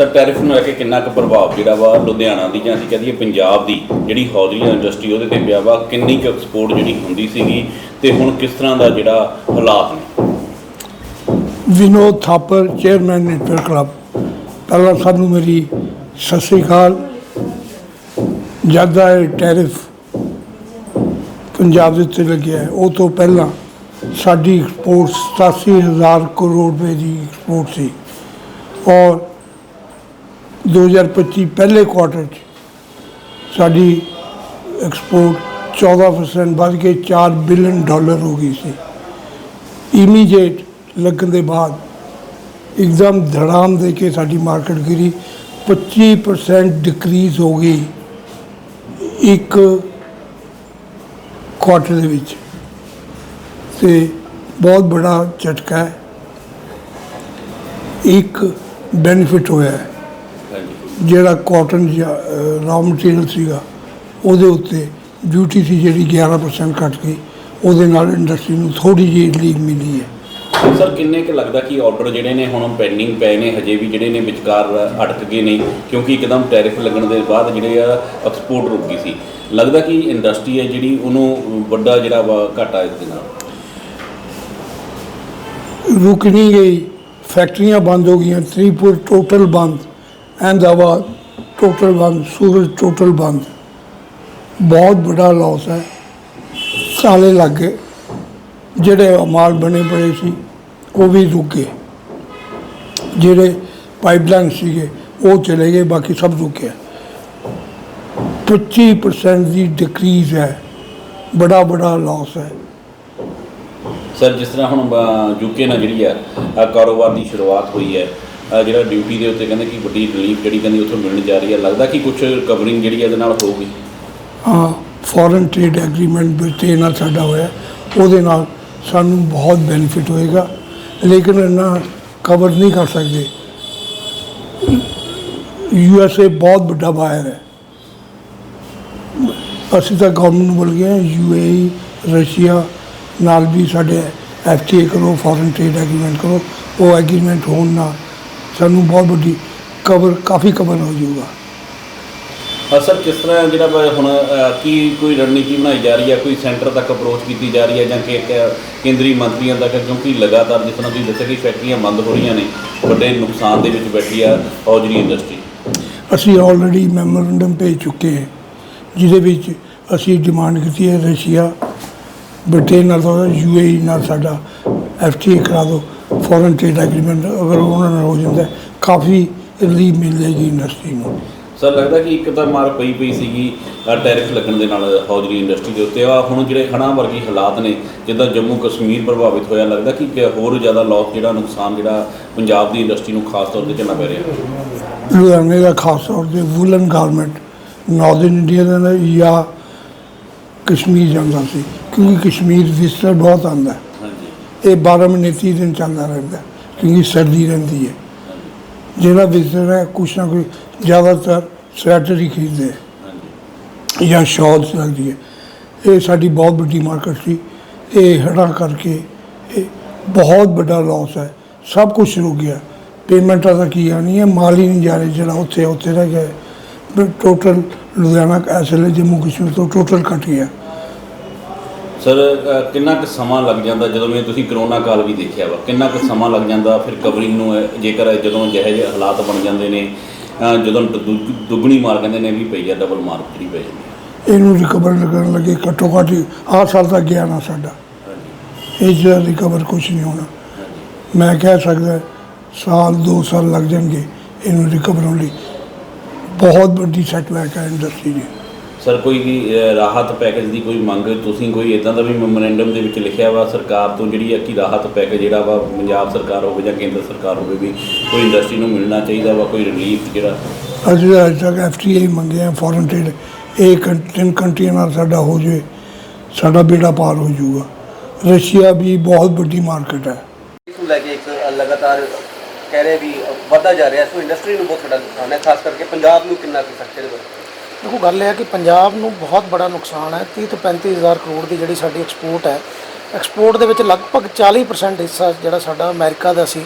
Sir tariff ਨੂੰ ਲੈ ਕੇ ਕਿੰਨਾ ਕੁ ਪ੍ਰਭਾਵ ਜਿਹੜਾ ਵਾ ਲੁਧਿਆਣਾ ਦੀ ਜਾਂ ਅਸੀਂ ਕਹਿ ਦਈਏ ਪੰਜਾਬ ਦੀ ਜਿਹੜੀ ਹੌਜ਼ਰੀ ਇੰਡਸਟਰੀ ਉਹਦੇ ਤੇ ਪਿਆ ਵਾ ਕਿੰਨੀ ਕੁ ਐਕਸਪੋਰਟ ਜਿਹੜੀ ਹੁੰਦੀ ਸੀਗੀ ਤੇ ਹੁਣ ਕਿਸ ਤਰ੍ਹਾਂ ਦਾ ਜਿਹੜਾ ਹਾਲਾਤ ਨੇ? Vinod Thapar chairman network club ਪਹਿਲਾਂ ਸਭ ਨੂੰ ਮੇਰੀ ਸਤਿ ਸ੍ਰੀ ਅਕਾਲ। ਜਦ ਦਾ ਟੈਰਿਫ ਪੰਜਾਬ ਦੇ ਉੱਤੇ ਲੱਗਿਆ ਹੈ, ਉਹ ਤੋਂ ਪਹਿਲਾਂ ਸਾਡੀ ਐਕਸਪੋਰਟ 87000 ਕਰੋੜ ਰੁਪਏ ਦੀ ਐਕਸਪੋਰਟ ਸੀ। ਔਰ 2025 ਪਹਿਲੇ ਕੁਆਟਰ 'ਚ ਸਾਡੀ ਐਕਸਪੋਰਟ 14% ਵੱਧ ਕੇ 4 ਬਿਲੀਅਨ ਡਾਲਰ ਹੋ ਗਈ ਸੀ। ਇਮੀਡੀਏਟ ਲੱਗਣ ਦੇ ਬਾਅਦ ਇੱਕਦਮ ਧੜਾਮ ਦੇ ਕੇ ਸਾਡੀ ਮਾਰਕੀਟ ਗਿਰੀ। 25% ਡਿਕਰੀਜ਼ ਹੋ ਗਈ ਇੱਕ ਕੁਆਟਰ ਦੇ ਵਿੱਚ। ਤੇ ਬਹੁਤ ਬੜਾ ਝਟਕਾ ਹੈ। ਇੱਕ ਬੈਨੀਫਿਟ ਹੋਇਆ ਹੈ। ਜਿਹੜਾ ਕਾਟਨ ਰਾਅ ਮਟੀਰੀਅਲ ਸੀਗਾ ਉਹਦੇ ਉੱਤੇ ਡਿਊਟੀ ਸੀ ਜਿਹੜੀ 11% ਘਟ ਗਈ। ਉਹਦੇ ਨਾਲ ਇੰਡਸਟਰੀ ਨੂੰ ਥੋੜੀ ਜਿਹੀ ਰਿਲੀਫ ਮਿਲੀ ਹੈ। ਸਰ ਕਿੰਨੇ ਕੁ ਲੱਗਦਾ ਕਿ ਆਰਡਰ ਜਿਹੜੇ ਨੇ ਹੁਣ ਪੈਂਡਿੰਗ ਪਏ ਨੇ ਹਜੇ ਵੀ ਜਿਹੜੇ ਨੇ ਵਿਚਕਾਰ ਅਟਕ ਗਏ ਨੇ? ਕਿਉਂਕਿ ਇੱਕਦਮ ਟੈਰਿਫ ਲੱਗਣ ਦੇ ਬਾਅਦ ਜਿਹੜੇ ਆ ਐਕਸਪੋਰਟ ਰੁਕ ਗਈ ਸੀ। ਲੱਗਦਾ ਕਿ ਇੰਡਸਟਰੀ ਹੈ ਜਿਹੜੀ ਉਹਨੂੰ ਵੱਡਾ ਜਿਹੜਾ ਘਾਟਾ ਇਸ ਦੇ ਨਾਲ? ਰੁਕ ਨਹੀਂ ਗਈ। ਫੈਕਟਰੀਆਂ ਬੰਦ ਹੋ ਗਈਆਂ। ਤ੍ਰਿਪੁਰ ਟੋਟਲ ਬੰਦ। ਅਹਿਮਦਾਬਾਦ ਟੋਟਲ ਬੰਦ ਸੂਰਤ ਟੋਟਲ ਬੰਦ। ਬਹੁਤ ਵੱਡਾ ਲਾਸ ਹੈ। ਸਾਲੇ ਲੱਗ। ਜਿਹੜੇ ਮਾਲ ਬਣੇ ਪਏ ਸੀ, ਉਹ ਵੀ ਰੁਕੇ। ਜਿਹੜੇ ਪਾਈਪਲਾਈਨ ਸੀਗੇ, ਉਹ ਚਲੇ ਗਏ, ਬਾਕੀ ਸਭ ਰੁਕਿਆ 25% ਦੀ ਡਿਕਰੀਜ਼ ਹੈ। ਬੜਾ ਬੜਾ ਲਾਸ ਹੈ। ਸਰ ਜਿਸ ਤਰ੍ਹਾਂ ਹੁਣ ਯੂਕੇ ਨਾਲ ਜਿਹੜੀ ਆ ਕਾਰੋਬਾਰ ਦੀ ਸ਼ੁਰੂਆਤ ਹੋਈ ਹੈ ਜਿਹੜਾ ਡਿਊਟੀ ਦੇ ਉੱਤੇ ਕਹਿੰਦੇ ਕਿ ਵੱਡੀ ਰਿਲੀਫ ਜਿਹੜੀ ਕਹਿੰਦੀ ਉੱਥੋਂ ਮਿਲਣ ਜਾ ਰਹੀ ਹੈ, ਲੱਗਦਾ ਕਿ ਕੁਝ ਕਵਰਿੰਗ ਜਿਹੜੀ ਇਹਦੇ ਨਾਲ ਹੋਊਗੀ? ਹਾਂ ਫੋਰਨ ਟ੍ਰੇਡ ਐਗਰੀਮੈਂਟ ਬ੍ਰਿਟੇਨ ਨਾਲ ਸਾਡਾ ਹੋਇਆ, ਉਹਦੇ ਨਾਲ ਸਾਨੂੰ ਬਹੁਤ ਬੈਨੀਫਿਟ ਹੋਏਗਾ, ਲੇਕਿਨ ਇਹਨਾਂ ਕਵਰ ਨਹੀਂ ਕਰ ਸਕਦੇ। ਯੂ ਐਸ ਏ ਬਹੁਤ ਵੱਡਾ ਬਾਇਰ ਹੈ। ਅਸੀਂ ਤਾਂ ਗਵਰਨਮੈਂਟ ਨੂੰ ਬੋਲ ਗਏ ਯੂ ਏ ਰਸ਼ੀਆ ਨਾਲ ਵੀ ਸਾਡੇ ਐਫ ਟੀ ਏ ਕਰੋ ਫੋਰਨ ਟ੍ਰੇਡ ਐਗਰੀਮੈਂਟ ਕਰੋ, ਉਹ ਐਗਰੀਮੈਂਟ ਹੋਣ ਨਾਲ ਸਾਨੂੰ ਬਹੁਤ ਵੱਡੀ ਕਵਰ ਕਾਫੀ ਕਵਰ ਹੋ ਜਾਊਗਾ ਅਹ ਸਰ ਕਿਸ ਤਰ੍ਹਾਂ ਜਿਹੜਾ ਵਾ ਹੁਣ ਕੀ ਕੋਈ ਰਣਨੀਤੀ ਬਣਾਈ ਜਾ ਰਹੀ ਹੈ ਕੋਈ ਸੈਂਟਰ ਤੱਕ ਅਪਰੋਚ ਕੀਤੀ ਜਾ ਰਹੀ ਹੈ ਜਾਂ ਕਿ ਕੇਂਦਰੀ ਮੰਤਰੀਆਂ ਤੱਕ ਕਿਉਂਕਿ ਲਗਾਤਾਰ ਜਿਸ ਤਰ੍ਹਾਂ ਤੁਸੀਂ ਦੱਸਿਆ ਕਿ ਫੈਕਟਰੀਆਂ ਬੰਦ ਹੋ ਰਹੀਆਂ ਨੇ ਵੱਡੇ ਨੁਕਸਾਨ ਦੇ ਵਿੱਚ ਬੈਠੀ ਆ ਹੌਜ਼ਰੀ ਇੰਡਸਟਰੀ ਅਸੀਂ ਆਲਰੇਡੀ ਮੈਮੋਰੰਡਮ ਭੇਜ ਚੁੱਕੇ ਹਾਂ ਜਿਹਦੇ ਵਿੱਚ ਅਸੀਂ ਡਿਮਾਂਡ ਕੀਤੀ ਹੈ ਰਸ਼ੀਆ ਬ੍ਰਿਟੇਨ ਨਾਲ ਤਾਂ ਯੂਏਈ ਨਾਲ ਸਾਡਾ ਐਫਟੀਏ ਕਰਾ ਦਿਓ। ਫੋਰਨ ਟ੍ਰੇਡ ਐਗਰੀਮੈਂਟ ਅਗਰ ਉਹਨਾਂ ਨਾਲ ਹੋ ਜਾਂਦਾ ਕਾਫੀ ਰਿਲੀਫ ਮਿਲ ਜਾਏਗੀ ਇੰਡਸਟਰੀ ਨੂੰ। ਸਰ ਲੱਗਦਾ ਕਿ ਇੱਕ ਤਾਂ ਮਾਰ ਪਈ ਪਈ ਸੀਗੀ ਟੈਰਿਫ ਲੱਗਣ ਦੇ ਨਾਲ ਹੌਜ਼ਰੀ ਇੰਡਸਟਰੀ ਦੇ ਉੱਤੇ। ਆ ਹੁਣ ਜਿਹੜੇ ਹੜ੍ਹਾਂ ਵਰਗੀ ਹਾਲਾਤ ਨੇ ਜਿੱਦਾਂ ਜੰਮੂ ਕਸ਼ਮੀਰ ਪ੍ਰਭਾਵਿਤ ਹੋਇਆ ਲੱਗਦਾ ਕਿ ਹੋਰ ਜ਼ਿਆਦਾ ਲਾਸ ਜਿਹੜਾ ਨੁਕਸਾਨ ਜਿਹੜਾ ਪੰਜਾਬ ਦੀ ਇੰਡਸਟਰੀ ਨੂੰ ਖਾਸ ਤੌਰ ਤੇ ਝੱਲਣਾ ਪੈ ਰਿਹਾ। ਲੁਧਿਆਣੇ ਦਾ ਖਾਸ ਤੌਰ ਤੇ ਵੂਲਨ ਗਾਰਮੈਂਟ ਨਾਰਥਰਨ ਇੰਡੀਆ ਦਾ ਜਾਂ ਕਸ਼ਮੀਰ ਜਾਂਦਾ ਸੀ। ਕਿਉਂਕਿ ਕਸ਼ਮੀਰ ਵਿਜ਼ਟਰ ਬਹੁਤ ਆਉਂਦਾ ਹੈ। ਇਹ 12 ਮਹੀਨੇ 30 ਦਿਨ ਚੱਲਦਾ ਰਹਿੰਦਾ ਕਿਉਂਕਿ ਸਰਦੀ ਰਹਿੰਦੀ ਹੈ। ਜਿਹੜਾ ਵਿਜ਼ਟਰ ਹੈ ਕੁਛ ਨਾ ਕੁਛ ਜ਼ਿਆਦਾਤਰ ਸਵੈਟਰ ਹੀ ਖਰੀਦਦੇ ਜਾਂ ਸ਼ਾਲਸ ਲੱਗਦੀ ਹੈ। ਇਹ ਸਾਡੀ ਬਹੁਤ ਵੱਡੀ ਮਾਰਕੀਟ ਸੀ। ਇਹ ਹੜ੍ਹਾਂ ਕਰਕੇ ਇਹ ਬਹੁਤ ਵੱਡਾ ਲਾਸ ਹੈ। ਸਭ ਕੁਝ ਰੁਕ ਗਿਆ। ਪੇਮੈਂਟਾਂ ਦਾ ਕੀ ਆਣੀ ਹੈ। ਮਾਲ ਹੀ ਨਹੀਂ ਜਾ ਰਿਹਾ ਜਿਹੜਾ ਉੱਥੇ ਉੱਥੇ ਰਹਿ ਗਿਆ ਟੋਟਲ ਲੁਧਿਆਣਾ ਇਸ ਵੇਲੇ ਜੰਮੂ ਕਸ਼ਮੀਰ ਤੋਂ ਟੋਟਲ ਕੱਟ ਗਿਆ। ਸਰ ਕਿੰਨਾ ਕੁ ਸਮਾਂ ਲੱਗ ਜਾਂਦਾ ਜਦੋਂ ਵੀ ਤੁਸੀਂ ਕਰੋਨਾ ਕਾਲ ਵੀ ਦੇਖਿਆ ਵਾ? ਕਿੰਨਾ ਕੁ ਸਮਾਂ ਲੱਗ ਜਾਂਦਾ ਫਿਰ ਕਵਰਿੰਗ ਨੂੰ ਜੇਕਰ ਜਦੋਂ ਜਿਹੇ ਜਿਹੇ ਹਾਲਾਤ ਬਣ ਜਾਂਦੇ ਨੇ ਜਦੋਂ ਦੁ- ਦੁੱਗਣੀ ਮਾਰ ਕਹਿੰਦੇ ਨੇ ਵੀ ਪਈ ਆ ਡਬਲ ਮਾਰ ਪਈ ਹੈ। ਇਹਨੂੰ ਰਿਕਵਰ ਲੱਗਣ ਲੱਗੇ ਘੱਟੋ ਘੱਟ ਆਹ ਸਾਲ ਤੱਕ ਗਿਆ ਨਾ ਸਾਡਾ। ਇਹ ਜਿਹੜਾ ਰਿਕਵਰ ਕੁਝ ਨਹੀਂ ਹੋਣਾ। ਮੈਂ ਕਹਿ ਸਕਦਾ ਸਾਲ ਦੋ ਸਾਲ ਲੱਗ ਜਾਣਗੇ ਇਹਨੂੰ ਰਿਕਵਰ ਹੋਣ ਲਈ। ਬਹੁਤ ਵੱਡੀ ਸੈਟਬੈਕ ਹੈ ਇੰਡਸਟਰੀ ਦੀ। ਸਰ ਕੋਈ ਵੀ ਰਾਹਤ ਪੈਕੇਜ ਦੀ ਕੋਈ ਮੰਗ ਤੁਸੀਂ ਕੋਈ ਇਦਾਂ ਦਾ ਵੀ ਮੈਮੋਰੈਂਡਮ ਦੇ ਵਿੱਚ ਲਿਖਿਆ ਵਾ ਸਰਕਾਰ ਤੋਂ ਜਿਹੜੀ ਹੈ ਕਿ ਰਾਹਤ ਪੈਕੇਜ ਜਿਹੜਾ ਵਾ ਪੰਜਾਬ ਸਰਕਾਰ ਹੋਵੇ ਜਾਂ ਕੇਂਦਰ ਸਰਕਾਰ ਹੋਵੇ ਵੀ ਕੋਈ ਇੰਡਸਟਰੀ ਨੂੰ ਮਿਲਣਾ ਚਾਹੀਦਾ ਵਾ ਕੋਈ ਰਿਲੀਫ ਜਿਹੜਾ? ਅਸੀਂ ਤਾਂ ਅੱਜ ਤੱਕ ਐਫਟੀਏ ਮੰਗੇ ਆ ਫੋਰਨ ਟ੍ਰੇਡ ਇਹ ਕੰ- ਤਿੰਨ ਕੰਟਰੀਆਂ ਨਾਲ ਸਾਡਾ ਹੋ ਜੇ ਸਾਡਾ ਬੇੜਾ ਪਾਰ ਹੋ ਜਾਊਗਾ। ਰਸ਼ੀਆ ਵੀ ਬਹੁਤ ਵੱਡੀ ਮਾਰਕੀਟ ਹੈ। ਨੂੰ ਲੈ ਕੇ ਇੱਕ ਲਗਾਤਾਰ ਕਹਿ ਰਹੇ ਵੀ ਵਧਦਾ ਜਾ ਰਿਹਾ ਸੋ ਇੰਡਸਟਰੀ ਨੂੰ ਬਹੁਤ ਵੱਡਾ ਨੁਕਸਾਨ ਹੈ ਖਾਸ ਕਰਕੇ ਪੰਜਾਬ ਨੂੰ ਕਿੰਨਾ ਕੁ ਬਾਰੇ? ਦੇਖੋ, ਗੱਲ ਇਹ ਹੈ ਕਿ ਪੰਜਾਬ ਨੂੰ ਬਹੁਤ ਬੜਾ ਨੁਕਸਾਨ ਹੈ। 30 ਤੋਂ 35 ਹਜ਼ਾਰ ਕਰੋੜ ਦੀ ਜਿਹੜੀ ਸਾਡੀ ਐਕਸਪੋਰਟ ਹੈ ਐਕਸਪੋਰਟ ਦੇ ਵਿੱਚ ਲਗਭਗ 40% ਹਿੱਸਾ ਜਿਹੜਾ ਸਾਡਾ ਅਮਰੀਕਾ ਦਾ ਸੀ।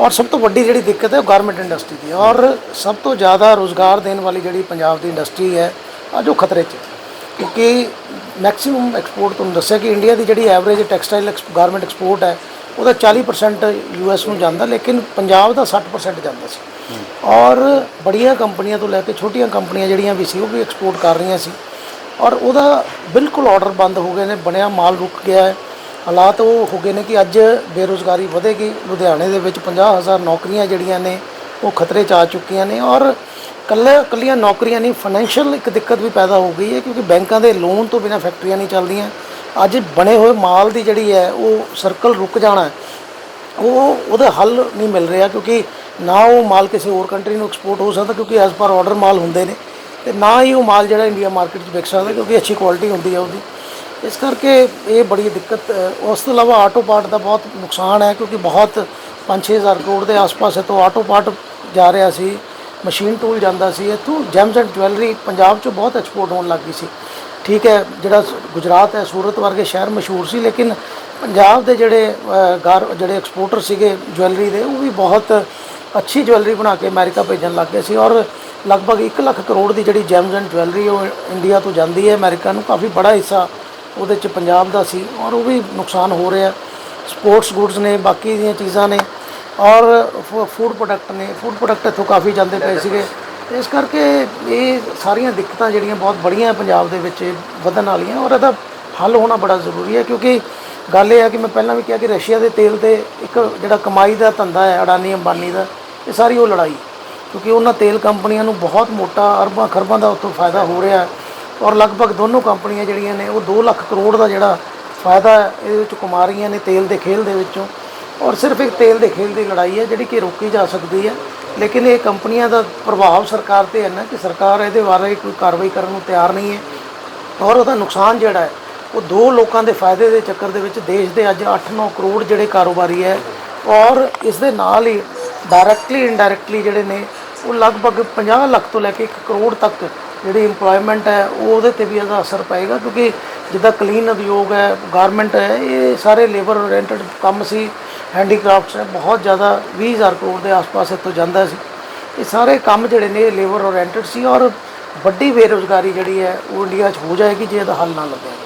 ਔਰ ਸਭ ਤੋਂ ਵੱਡੀ ਜਿਹੜੀ ਦਿੱਕਤ ਹੈ, ਉਹ ਗਾਰਮੈਂਟ ਇੰਡਸਟਰੀ ਦੀ ਔਰ ਸਭ ਤੋਂ ਜ਼ਿਆਦਾ ਰੋਜ਼ਗਾਰ ਦੇਣ ਵਾਲੀ ਜਿਹੜੀ ਪੰਜਾਬ ਦੀ ਇੰਡਸਟਰੀ ਹੈ, ਅੱਜ ਉਹ ਖਤਰੇ 'ਚ ਕਿਉਂਕਿ ਮੈਕਸਿਮਮ ਐਕਸਪੋਰਟ ਤੁਹਾਨੂੰ ਦੱਸਿਆ ਕਿ ਇੰਡੀਆ ਦੀ ਜਿਹੜੀ ਐਵਰੇਜ ਟੈਕਸਟਾਈਲ ਗਾਰਮੈਂਟ ਐਕਸਪੋਰਟ ਹੈ, ਉਹਦਾ 40% ਯੂਐਸ ਨੂੰ ਜਾਂਦਾ, ਲੇਕਿਨ ਪੰਜਾਬ ਦਾ 60% ਜਾਂਦਾ ਸੀ। ਔਰ ਬੜੀਆਂ ਕੰਪਨੀਆਂ ਤੋਂ ਲੈ ਕੇ ਛੋਟੀਆਂ ਕੰਪਨੀਆਂ ਜਿਹੜੀਆਂ ਵੀ ਸੀ, ਉਹ ਵੀ ਐਕਸਪੋਰਟ ਕਰ ਰਹੀਆਂ ਸੀ। ਔਰ ਉਹਦਾ ਬਿਲਕੁਲ ਆਰਡਰ ਬੰਦ ਹੋ ਗਏ ਨੇ, ਬਣਿਆ ਮਾਲ ਰੁਕ ਗਿਆ ਹੈ। ਹਾਲਾਤ ਉਹ ਹੋ ਗਏ ਨੇ ਕਿ ਅੱਜ ਬੇਰੁਜ਼ਗਾਰੀ ਵਧੇਗੀ। ਲੁਧਿਆਣੇ ਦੇ ਵਿੱਚ 50000 ਨੌਕਰੀਆਂ ਜਿਹੜੀਆਂ ਨੇ, ਉਹ ਖਤਰੇ 'ਚ ਆ ਚੁੱਕੀਆਂ ਨੇ। ਔਰ ਕੱਲੇ ਕੱਲੀਆਂ ਨੌਕਰੀਆਂ ਨਹੀਂ ਫਾਈਨੈਂਸ਼ੀਅਲ ਇੱਕ ਦਿੱਕਤ ਵੀ ਪੈਦਾ ਹੋ ਗਈ ਹੈ, ਕਿਉਂਕਿ ਬੈਂਕਾਂ ਦੇ ਲੋਨ ਤੋਂ ਬਿਨਾਂ ਫੈਕਟਰੀਆਂ ਨਹੀਂ ਚੱਲਦੀਆਂ। ਅੱਜ ਬਣੇ ਹੋਏ ਮਾਲ ਦੀ ਜਿਹੜੀ ਹੈ, ਉਹ ਸਰਕਲ ਰੁਕ ਜਾਣਾ ਉਹ ਉਹਦਾ ਹੱਲ ਨਹੀਂ ਮਿਲ ਰਿਹਾ ਕਿਉਂਕਿ ਨਾ ਉਹ ਮਾਲ ਕਿਸੇ ਹੋਰ ਕੰਟਰੀ ਨੂੰ ਐਕਸਪੋਰਟ ਹੋ ਸਕਦਾ ਕਿਉਂਕਿ ਐਸ ਪਰ ਆਰਡਰ ਮਾਲ ਹੁੰਦੇ ਨੇ ਤੇ ਨਾ ਹੀ ਉਹ ਮਾਲ ਜਿਹੜਾ ਇੰਡੀਆ ਮਾਰਕੀਟ 'ਚ ਵਿਕ ਸਕਦਾ ਕਿਉਂਕਿ ਅੱਛੀ ਕੁਆਲਿਟੀ ਹੁੰਦੀ ਹੈ ਉਹਦੀ। ਇਸ ਕਰਕੇ ਇਹ ਬੜੀ ਦਿੱਕਤ ਉਸ ਤੋਂ ਇਲਾਵਾ ਆਟੋ ਪਾਰਟ ਦਾ ਬਹੁਤ ਨੁਕਸਾਨ ਹੈ ਕਿਉਂਕਿ ਬਹੁਤ 5-6000 ਕਰੋੜ ਦੇ ਆਸ-ਪਾਸ ਤੋਂ ਆਟੋ ਪਾਰਟ ਜਾ ਰਿਹਾ ਸੀ ਮਸ਼ੀਨ ਟੂਲ ਜਾਂਦਾ ਸੀ, ਇੱਥੋਂ ਜੈਮਸ ਐਂਡ ਜਵੈਲਰੀ ਪੰਜਾਬ 'ਚ ਬਹੁਤ ਐਕਸਪੋਰਟ ਹੋਣ ਲੱਗ ਗਈ ਸੀ। ਠੀਕ ਹੈ, ਜਿਹੜਾ ਗੁਜਰਾਤ ਹੈ, ਸੂਰਤ ਵਰਗੇ ਸ਼ਹਿਰ ਮਸ਼ਹੂਰ ਸੀ ਲੇਕਿਨ ਪੰਜਾਬ ਦੇ ਜਿਹੜੇ ਅ, ਗਾਰ ਜਿਹੜੇ ਐਕਸਪੋਰਟਰ ਸੀਗੇ ਜਵੈਲਰੀ ਦੇ ਉਹ ਵੀ ਬਹੁਤ ਅੱਛੀ ਜਵੈਲਰੀ ਬਣਾ ਕੇ ਅਮਰੀਕਾ ਭੇਜਣ ਲੱਗ ਗਏ ਸੀ ਔਰ ਲਗਭਗ 1 ਲੱਖ ਕਰੋੜ ਦੀ ਜਿਹੜੀ ਜੈਮਸ ਐਂਡ ਜਵੈਲਰੀ ਉਹ ਇੰਡੀਆ ਤੋਂ ਜਾਂਦੀ ਹੈ ਅਮਰੀਕਾ ਨੂੰ ਕਾਫੀ ਬੜਾ ਹਿੱਸਾ ਉਹਦੇ ਚ ਪੰਜਾਬ ਦਾ ਸੀ ਔਰ ਉਹ ਵੀ ਨੁਕਸਾਨ ਹੋ ਰਿਹਾ। ਸਪੋਰਟਸ ਗੁੱਡਸ ਨੇ ਬਾਕੀ ਦੀਆਂ ਚੀਜ਼ਾਂ ਨੇ ਔਰ ਫੂਡ ਪ੍ਰੋਡਕਟ ਨੇ ਫੂਡ ਪ੍ਰੋਡਕਟ ਇੱਥੋਂ ਕਾਫੀ ਜਾਂਦੇ ਪਏ ਸੀਗੇ। ਇਸ ਕਰਕੇ ਇਹ ਸਾਰੀਆਂ ਦਿੱਕਤਾਂ ਜਿਹੜੀਆਂ ਬਹੁਤ ਬੜੀਆਂ ਪੰਜਾਬ ਦੇ ਵਿੱਚ ਵਧਣ ਵਾਲੀਆਂ ਔਰ ਇਹਦਾ ਹੱਲ ਹੋਣਾ ਬੜਾ ਜ਼ਰੂਰੀ ਹੈ ਕਿਉਂਕਿ ਗੱਲ ਇਹ ਹੈ ਕਿ ਮੈਂ ਪਹਿਲਾਂ ਵੀ ਕਿਹਾ ਕਿ ਰਸ਼ੀਆ ਦੇ ਤੇਲ ਤੇ ਇੱਕ ਜਿਹੜਾ ਕਮਾਈ ਦਾ ਧੰਦਾ ਹੈ, ਅਡਾਨੀ ਅੰਬਾਨੀ ਦਾ, ਇਹ ਸਾਰੀ ਉਹ ਲੜਾਈ। ਕਿਉਂਕਿ ਉਹਨਾਂ ਤੇਲ ਕੰਪਨੀਆਂ ਨੂੰ ਬਹੁਤ ਮੋਟਾ ਅਰਬਾਂ ਖਰਬਾਂ ਦਾ ਉੱਥੋਂ ਫਾਇਦਾ ਹੋ ਰਿਹਾ ਹੈ ਔਰ ਲਗਭਗ ਦੋਨੋਂ ਕੰਪਨੀਆਂ ਜਿਹੜੀਆਂ ਨੇ, ਉਹ 2 ਲੱਖ ਕਰੋੜ ਦਾ ਜਿਹੜਾ ਫਾਇਦਾ ਇਹਦੇ ਵਿੱਚ ਕਮਾ ਰਹੀਆਂ ਨੇ ਤੇਲ ਦੇ ਖੇਲ ਦੇ ਵਿੱਚੋਂ। ਔਰ ਸਿਰਫ ਇੱਕ ਤੇਲ ਦੇ ਖੇਲ ਦੀ ਲੜਾਈ ਹੈ, ਜਿਹੜੀ ਕਿ ਰੋਕੀ ਜਾ ਸਕਦੀ ਹੈ। ਲੇਕਿਨ ਇਹ ਕੰਪਨੀਆਂ ਦਾ ਪ੍ਰਭਾਵ ਸਰਕਾਰ ਤੇ ਹੈ ਨਾ ਕਿ ਸਰਕਾਰ ਇਹਦੇ ਬਾਰੇ ਕੋਈ ਕਾਰਵਾਈ ਕਰਨ ਨੂੰ ਤਿਆਰ ਨਹੀਂ ਹੈ। ਔਰ ਉਹਦਾ ਨੁਕਸਾਨ ਜਿਹੜਾ ਹੈ ਉਹ ਦੋ ਲੋਕਾਂ ਦੇ ਫਾਇਦੇ ਦੇ ਚੱਕਰ ਦੇ ਵਿੱਚ ਦੇਸ਼ ਦੇ ਅੱਜ 8-9 ਕਰੋੜ ਜਿਹੜੇ ਕਾਰੋਬਾਰੀ ਹੈ ਔਰ ਇਸ ਦੇ ਨਾਲ ਹੀ ਡਾਇਰੈਕਟਲੀ ਇਨਡਾਇਰੈਕਟਲੀ ਜਿਹੜੇ ਨੇ, ਉਹ ਲਗਭਗ 50 ਲੱਖ ਤੋਂ ਲੈ ਕੇ 1 ਕਰੋੜ ਤੱਕ ਜਿਹੜੀ EMPLOYMENT ਹੈ, ਉਹ ਉਹਦੇ ਤੇ ਵੀ ਇਹਦਾ ਅਸਰ ਪਏਗਾ ਕਿਉਂਕਿ ਜਿੱਦਾਂ ਕਲੀਨ ਉਦਯੋਗ ਹੈ ਗਾਰਮੈਂਟ ਹੈ, ਇਹ ਸਾਰੇ ਲੇਬਰ ਓਰੀਐਂਟਡ ਕੰਮ ਸੀ ਹੈਂਡੀਕ੍ਰਾਫਟਸ ਹੈ, ਬਹੁਤ ਜ਼ਿਆਦਾ 20000 ਕਰੋੜ ਦੇ ਆਸ-ਪਾਸ ਇੱਥੋਂ ਜਾਂਦਾ ਸੀ। ਇਹ ਸਾਰੇ ਕੰਮ ਜਿਹੜੇ ਨੇ ਲੇਬਰ ਓਰੀਐਂਟਡ ਸੀ ਔਰ ਵੱਡੀ ਬੇਰੁਜ਼ਗਾਰੀ ਜਿਹੜੀ ਹੈ, ਉਹ ਇੰਡੀਆ 'ਚ ਹੋ ਜਾਏਗੀ ਜੇ ਇਹਦਾ ਹੱਲ ਨਾ ਲੱਭਿਆ